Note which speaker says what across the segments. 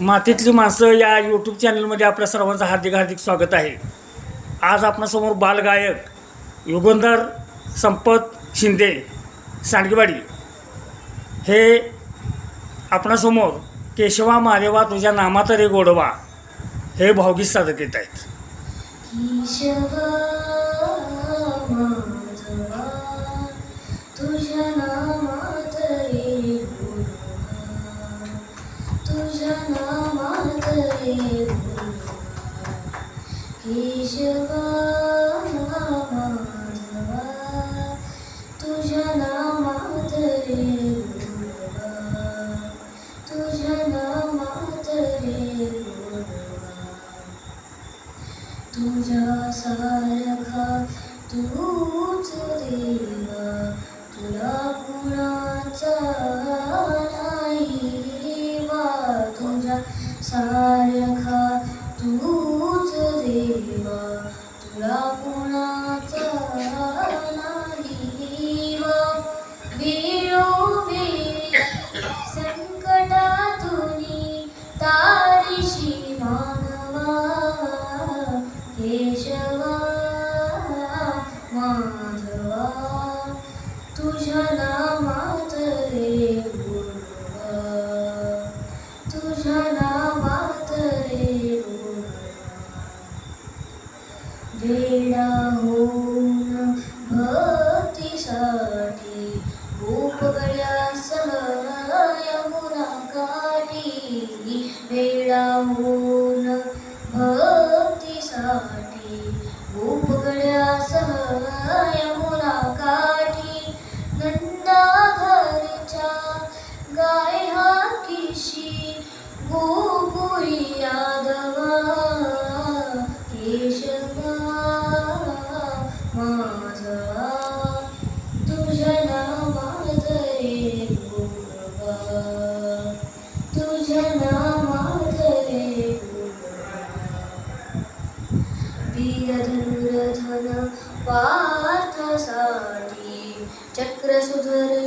Speaker 1: मातीतली माणसं या यूट्यूब चॅनलमध्ये आपल्या सर्वांचं हार्दिक हार्दिक स्वागत आहे. आज आपणासमोर बालगायक युगंधर संपत शिंदे सांडगेवाडी हे आपणासमोर केशवा मारेवा तुझ्या नामात रे गोडवा हे भावगीत सादर करत आहेत.
Speaker 2: तुझ्या मातरे केशवा माधवा तुझ्या नामात रे तुझ्या नामात रे तुझ्या सारखा तूच देवा. सारखा तूच देवा तुला कुणाचा नाही वेळोवेळी संकटातुनी तारीशी मानवा केशवा माधवा. तुझ्या काठी होऊन भक्तीसाठी गोपगळ्यासह यमुना काठी नंदा घरच्या गाय हाकीशी गोपुरी यादवा केशवा मा वीरधनुरधन पार्थ साठी चक्रसुदर्शनति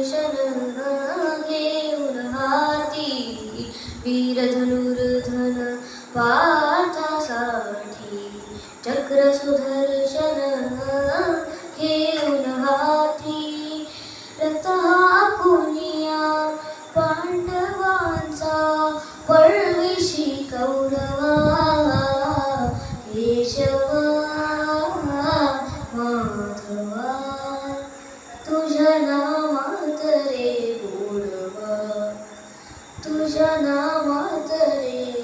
Speaker 2: वीरधनुर्धनः पाथ चक्रसुदर्शन तुझ्या नावात रे